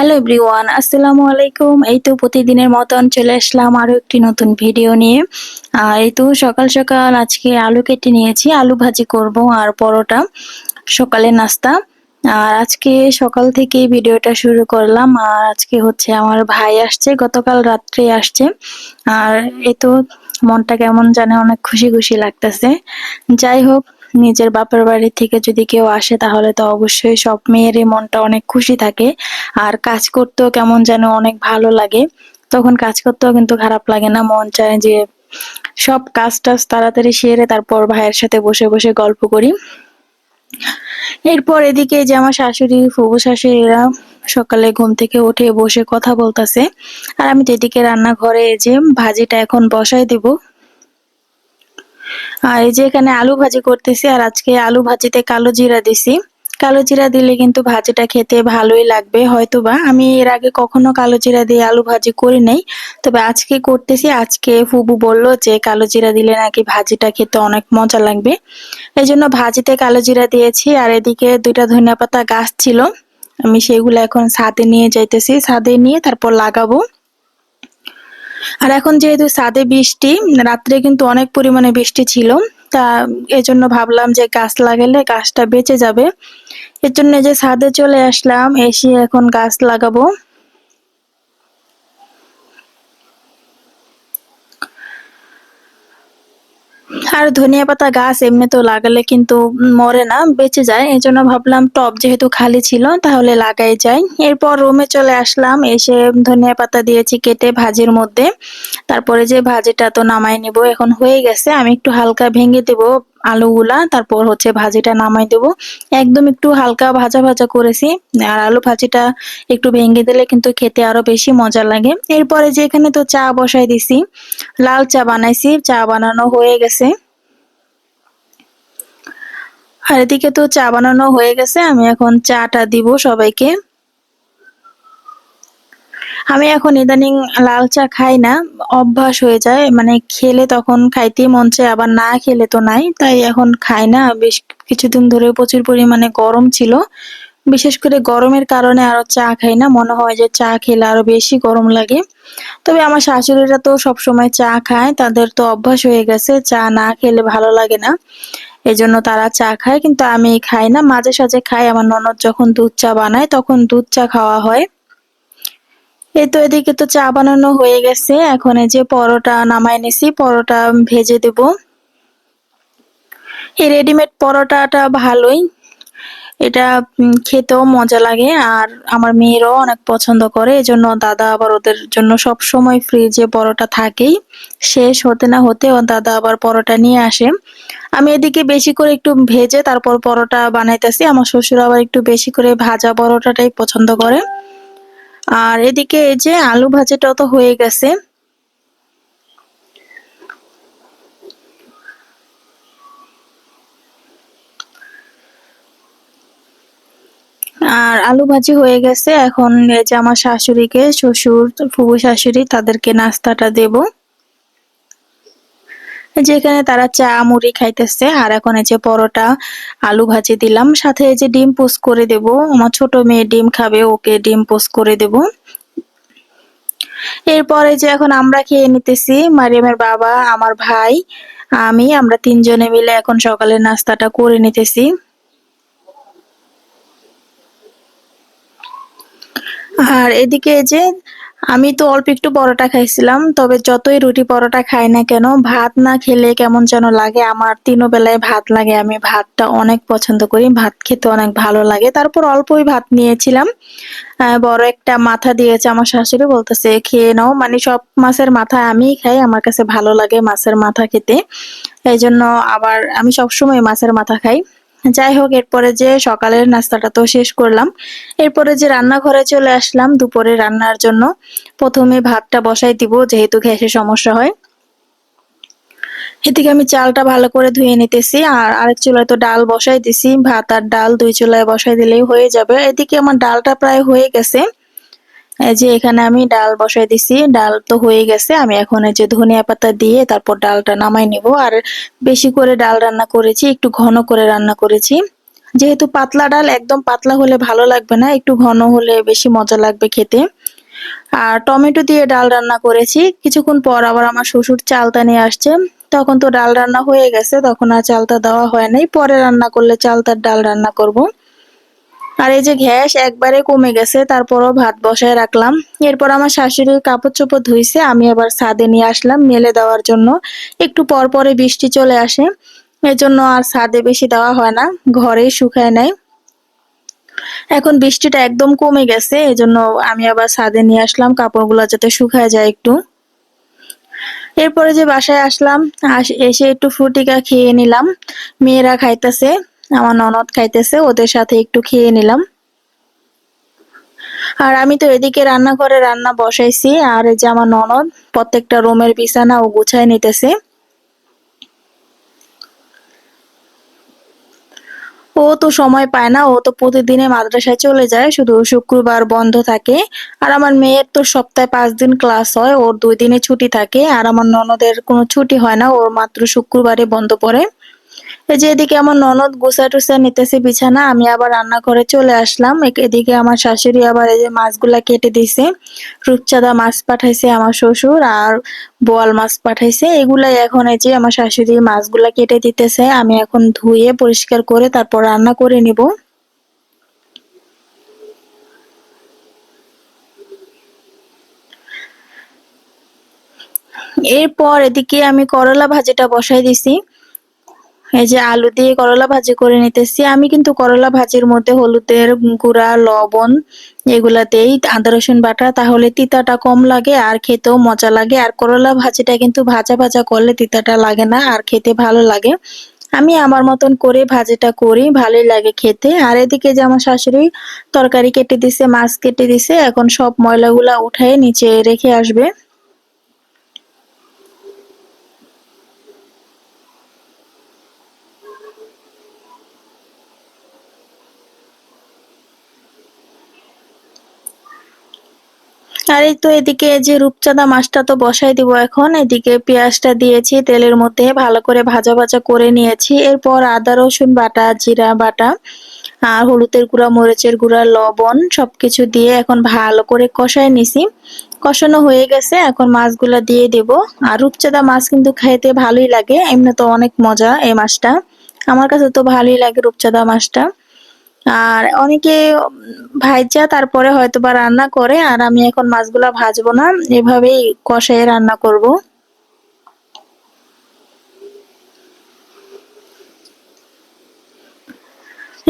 Hello everyone, আসসালামু আলাইকুম। এই তো প্রতিদিনের মতন চলে আসলাম আরও একটি নতুন ভিডিও নিয়ে। এই তো সকাল সকাল আজকে আলু কেটে নিয়েছি, আলু ভাজি করব আর পরোটা, সকালে নাস্তা। আর আজকে সকাল থেকে ভিডিওটা শুরু করলাম। আর আজকে হচ্ছে আমার ভাই আসছে, গতকাল রাত্রে আসছে। আর এই তো মনটা কেমন জানে অনেক খুশি খুশি লাগতেছে। যাই হোক নিজের বাপের বাড়ি থেকে যদি কেউ আসে, তাহলে তো অবশ্যই সব মেয়েরই মনটা অনেক খুশি থাকে। আর কাজ করতেও কেমন যেন অনেক ভালো লাগে। তখন কাজ করতেও কিন্তু খারাপ লাগে না, মন চায় যে সব কাজ টাজ তাড়াতাড়ি সেরে তারপর ভাইয়ের সাথে বসে বসে গল্প করি। এরপর এদিকে যে আমার শাশুড়ি ফুবু শাশুড়িরা সকালে ঘুম থেকে উঠে বসে কথা বলতেছে। আর আমি তো এদিকে রান্নাঘরে যে ভাজিটা এখন বসাই দিব আর এই যে এখানে আলু ভাজি করতেছি, আর আজকে আলু ভাজিতে কালো জিরা দিছি। কালো জিরা দিলে কিন্তু ভাজিটা খেতে ভালোই লাগবে হয়তো বা আমি এর আগে কখনো কালো জিরা দিয়ে আলু ভাজি করি নাই, তবে আজকে করতেছি। আজকে ফুবু বলল যে কালো জিরা দিলে নাকি ভাজিটা খেতে অনেক মজা লাগবে। এই জন্য ভাজিতে কালো জিরা দিয়েছি, আর এদিকে দুইটা ধনিয়া পাতা গাছ ছিল, আমি সেগুলো এখন ছাদে নিয়ে যাইতেছি। ছাদে নিয়ে তারপর লাগাবো। আর এখন যেহেতু সাদে বৃষ্টি, রাত্রে কিন্তু অনেক পরিমাণে বৃষ্টি ছিল, তা এজন্য ভাবলাম যে গাছ লাগালে গাছটা বেঁচে যাবে। এর জন্য যে ছাদে চলে আসলাম, এসে এখন গাছ লাগাবো। আর ধনিয়া পাতা গাছ এমনি তো লাগালে কিন্তু মরে না, বেঁচে যায়। এই জন্য ভাবলাম টপ যেহেতু খালি ছিল, তাহলে লাগাই যায় এরপর রুমে চলে আসলাম, এসে ধনিয়া পাতা দিয়েছি কেটে ভাজির মধ্যে। তারপরে যে ভাজিটা তো নামাই নিব, এখন হয়ে গেছে। আমি একটু হালকা ভেঙে দেব। আলুগুলা, তারপর হচ্ছে ভাজিটা নামাই দেব। একদম একটু হালকা ভাজা ভাজা করেছি। আর আলু ভাজিটা একটু ভেঙে দিলে কিন্তু খেতে আরও বেশি মজা লাগে। এরপরে যে এখানে তো চা বসাই দিছি, লাল চা বানাইছি। চা বানানো হয়ে গেছে। আর এদিকে তো চা বানানো হয়ে গেছে। আমি এখন চাটা দিব সবাইকে। আমি এখন ইদানিং লাল চা খাই না, অভ্যাস হয়ে যায়। মানে খেলে তখন খাইতেই মন চায়, আবার না খেলে তো নাই। তাই এখন খাই না। বেশ কিছুদিন ধরে প্রচুর পরিমাণে গরম ছিল। বিশেষ করে গরমের কারণে আরও চা খাই না। মনে হয় যে চা খেলে আরও বেশি গরম লাগে। তবে আমার শাশুড়িরা তো সবসময় চা খায়। তাদের তো অভ্যাস হয়ে গেছে, চা না খেলে ভালো লাগে না। এজন্য তারা চা খায়, কিন্তু আমি খাই না। মাঝে সাঝে খাই। আমার ননদ যখন দুধ চা বানায়, তখন দুধ চা খাওয়া হয়। এই তো এদিকে তো চা বানানো হয়ে গেছে। এখন এই যে পরোটা নামাই নিছি, পরোটা ভেজে দেব। এই রেডিমেড পরোটাটা ভালোই। এটা খেতেও মজা লাগে আর আমার মেয়েরাও অনেক পছন্দ করে, এজন্য দাদা আবার ওদের জন্য সব সময় ফ্রিজে পরোটা থাকেই। শেষ হতে না হতে ও দাদা আবার পরোটা নিয়ে আসে। আমি এদিকে বেশি করে একটু ভেজে তারপর পরোটা বানাইতেছি। আমার শ্বশুর আবার একটু বেশি করে ভাজা পরোটাটাই পছন্দ করে। আর এদিকে এই যে আলু ভাজাটা তো হয়ে গেছে। আর আলু ভাজি হয়ে গেছে। এখন এই যে আমার শাশুড়িকে, শ্বশুর, ফুবু শাশুড়ি, তাদেরকে নাস্তাটা দেব। যেখানে তারা চা, মুড়ি খাইতেছে। আর এখন এই যে পরোটা, আলু ভাজি দিলাম। সাথে এই যে ডিম পোস্ট করে দেব। আমার ছোট মেয়ে ডিম খাবে, ওকে ডিম পোস্ট করে দেব। এরপরে যে এখন আমরা খেয়ে নিতেছি। মারিয়ামের বাবা, আমার ভাই, আমি, আমরা তিনজনে মিলে এখন সকালের নাস্তাটা করে নিতেছি। আর এদিকে যে আমি তো অল্প একটু পরোটা খাইছিলাম, তবে যতই রুটি পরোটা খাই না কেন, ভাত না খেলে কেমন যেন লাগে। আমার তিনো বেলায় ভাত লাগে, আমি ভাতটা অনেক পছন্দ করি, ভাত খেতে অনেক ভালো লাগে। তারপর অল্পই ভাত নিয়েছিলাম। বড় একটা মাথা দিয়েছে আমার শাশুড়ি, বলতেছে, খেয়ে নাও। মানে সব মাছের মাথা আমি খাই, আমার কাছে ভালো লাগে মাছের মাথা খেতে। এই জন্য আবার আমি সবসময় মাছের মাথা খাই। যাই হোক, এরপরে যে সকালের নাস্তাটা তো শেষ করলাম। এরপরে যে রান্নাঘরে চলে আসলাম দুপুরে রান্নার জন্য। প্রথমে ভাতটা বসাই দিব, যেহেতু গ্যাসের সমস্যা হয়। এদিকে আমি চালটা ভালো করে ধুয়ে নিতেছি, আর আরেক চুলায় তো ডাল বসাই দিছি। ভাত আর ডাল দুই চুলায় বসাই দিলেই হয়ে যাবে। এদিকে আমার ডালটা প্রায় হয়ে গেছে। এই যে এখানে আমি ডাল বসাই দিছি, ডাল তো হয়ে গেছে। আমি এখন এই যে ধনিয়া পাতা দিয়ে তারপর ডালটা নামাই নিব। আর বেশি করে ডাল রান্না করেছি, একটু ঘন করে রান্না করেছি। যেহেতু পাতলা ডাল, একদম পাতলা হলে ভালো লাগবে না, একটু ঘন হলে বেশি মজা লাগবে খেতে। আর টমেটো দিয়ে ডাল রান্না করেছি। কিছুক্ষণ পর আবার আমার শ্বশুর চালতা নিয়ে আসছে। তখন তো ডাল রান্না হয়ে গেছে, তখন আর চালতা দেওয়া হয় নাই। পরে রান্না করলে চালতার ডাল রান্না করব। আর এই যে গ্যাস একবারে কমে গেছে, তারপরও ভাত বসায় রাখলাম। এরপর আমার শাশুড়ি কাপড় চোপড় ধুইছে, আমি আবার ছাদে নিয়ে আসলাম মেলে দেওয়ার জন্য। একটু পর পরে বৃষ্টি চলে আসে, এজন্য আর ছাদে বেশি দেওয়া হয় না, ঘরেই শুকায় নেয় এখন বৃষ্টিটা একদম কমে গেছে, এজন্য আমি আবার ছাদে নিয়ে আসলাম, কাপড়গুলো যাতে শুকায় যায় একটু। এরপরে যে বাসায় আসলাম এসে একটু ফ্রুটিকা খেয়ে নিলাম, মেয়েরা খাইতেছে। আমার ননদ খাইতেছে, ওদের সাথে একটু খেয়ে নিলাম। আর আমি তো এদিকে রান্নাঘরে রান্না বসাইছি, আর যে আমার ননদ প্রত্যেকটা রুমের বিছানা ও গুছাই নিতেছে। ও তো সময় পায় না, ও তো প্রতিদিনে মাদ্রাসায় চলে যায়, শুধু শুক্রবার বন্ধ থাকে। আর আমার মেয়ের তো সপ্তাহে পাঁচ দিন ক্লাস হয়, ওর দুই দিনে ছুটি থাকে। আর আমার ননদের কোনো ছুটি হয় না, ওর মাত্র শুক্রবারে বন্ধ পড়ে। এই যে এদিকে আমার ননদ গুছা টুসা নিতেছে বিছানা, আমি আবার রান্না করে চলে আসলাম। এদিকে আমার শাশুড়ি আবার এই যে মাছগুলা কেটে দিছে। রূপচাঁদা মাছ পাঠাইছে আমার শ্বশুর আর বোয়াল মাছ পাঠাইছে। এগুলাই এখন এই যে আমার শাশুড়ি মাছগুলা কেটে দিতেছে। আমি এখন ধুয়ে পরিষ্কার করে তারপর রান্না করে নিব। এরপর এদিকে আমি করলা ভাজিটা বসাই দিছি। এই যে আলু দিয়ে করলা ভাজি করে নিতেছি। আমি কিন্তু করলা ভাজির মধ্যে হলুদের গুঁড়া, লবণ এগুলাতেই আদা, রসুন বাটা, তাহলে তিতাটা কম লাগে আর খেতেও মজা লাগে। আর করলা ভাজিটা কিন্তু ভাজা ভাজা করলে তিতাটা লাগে না, আর খেতে ভালো লাগে। আমি আমার মতন করে ভাজিটা করি, ভালোই লাগে খেতে। আর এদিকে যে আমার শাশুড়ি তরকারি কেটে দিছে, মাছ কেটে দিছে, এখন সব ময়লাগুলা উঠায় নিচে রেখে আসবে। আর এই তো এদিকে যে রূপচাঁদা মাছটা তো বসাই দিব এখন। এদিকে পেঁয়াজটা দিয়েছি, তেলের মধ্যে ভালো করে ভাজা ভাজা করে নিয়েছি। এরপর আদা, রসুন বাটা, জিরা বাটা, আর হলুদের গুঁড়া, মরিচের গুঁড়া, লবণ সবকিছু দিয়ে এখন ভালো করে কষায় নিছি। কষানো হয়ে গেছে, এখন মাছগুলা দিয়ে দেব। আর রূপচাঁদা মাছ কিন্তু খাইতে ভালোই লাগে এমনি তো অনেক মজা এই মাছটা। আমার কাছে তো ভালোই লাগে রূপচাঁদা মাছটা। আর অনেকে ভাইজা তারপরে হয়তো বা রান্না করে, আর আমি এখন মাছগুলা ভাজবো না, এভাবেই কষায় রান্না করব।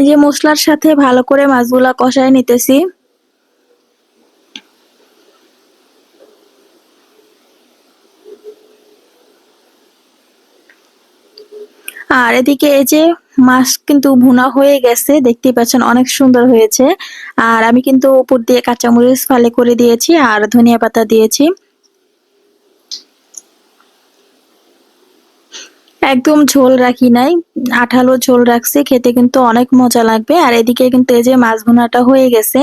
যে মশলার সাথে ভালো করে মাছগুলা কষায় নিতেছি। আর এদিকে এই যে মাছ কিন্তু ভুনা হয়ে গেছে, দেখতেই পাচ্ছেন অনেক সুন্দর হয়েছে। আর আমি কিন্তু উপর দিয়ে কাঁচামরিচ ফালে করে দিয়েছি আর ধনিয়া পাতা দিয়েছি। একদম ঝোল রাখি নাই, আঠালো ঝোল রাখছি, খেতে কিন্তু অনেক মজা লাগবে। আর এদিকে কিন্তু এই যে মাছ ভুনাটা হয়ে গেছে।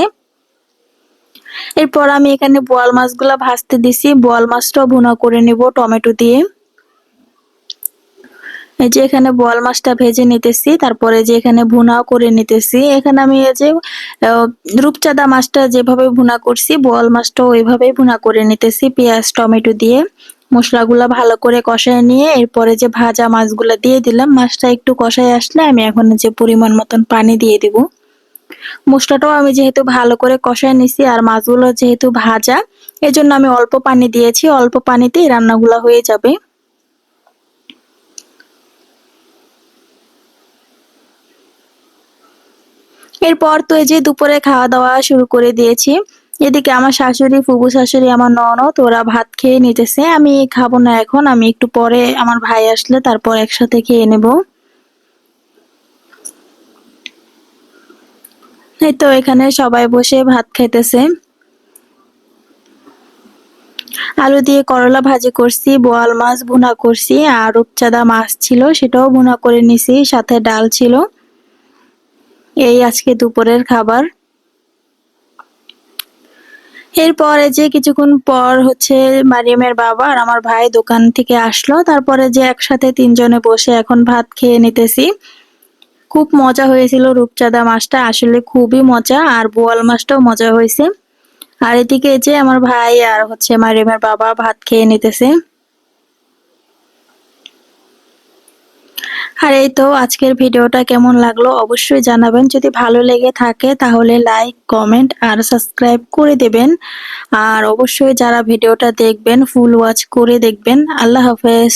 এরপর আমি এখানে বোয়াল মাছগুলা ভাজতে দিছি, বোয়াল মাছটাও ভুনা করে নিব টমেটো দিয়ে। এই যে এখানে বোয়াল মাছটা ভেজে নিতেছি, তারপরে যে এখানে ভুনাও করে নিতেছি। এখানে আমি এই যে রূপচাঁদা মাছটা যেভাবে ভুনা করছি বোয়াল মাছটা ওইভাবেই ভুনা করে নিতেছি, পেঁয়াজ, টমেটো দিয়ে। মশলাগুলো ভালো করে কষায় নিয়ে এরপরে যে ভাজা মাছগুলো দিয়ে দিলাম, মাছটা একটু কষায় আসলে আমি এখন যে পরিমাণ মতন পানি দিয়ে দিব। মশলাটাও আমি যেহেতু ভালো করে কষায় নিছি আর মাছগুলো যেহেতু ভাজা, এজন্য আমি অল্প পানি দিয়েছি। অল্প পানিতেই রান্নাগুলো হয়ে যাবে। এরপর তো এই যে দুপুরে খাওয়া দাওয়া শুরু করে দিয়েছি। এদিকে আমার শাশুড়ি, ফুবু শাশুড়ি, আমার ননদ, ওরা ভাত খেয়ে নিতেছে। আমি খাব না এখন, আমি একটু পরে আমার ভাই আসলে তারপর একসাথে খেয়ে নেব। এই তো এখানে সবাই বসে ভাত খাইতেছে। আলু দিয়ে করলা ভাজি করছি, বোয়াল মাছ ভুনা করছি, আর রূপচাঁদা মাছ ছিল, সেটাও ভুনা করে নিছি, সাথে ডাল ছিল। এই আজকে দুপুরের খাবার। এরপরে যে কিছুক্ষণ পর হচ্ছে মারিয়ামের বাবা আর আমার ভাই দোকান থেকে আসলো। তারপরে যে একসাথে তিনজনে বসে এখন ভাত খেয়ে নিতেছি। খুব মজা হয়েছিল রূপচাঁদা মাছটা, আসলে খুবই মজা আর বোয়াল মাছটাও মজা হয়েছে। আর এদিকে যে আমার ভাই আর হচ্ছে মারিমের বাবা ভাত খেয়ে নিতেছে। আর এই তো আজকের ভিডিওটা কেমন লাগল অবশ্যই জানাবেন। যদি ভালো লেগে থাকে তাহলে লাইক, কমেন্ট আর সাবস্ক্রাইব করে দেবেন। আর অবশ্যই যারা ভিডিওটা দেখবেন, ফুল ওয়াচ করে দেখবেন। আল্লাহ হাফেজ।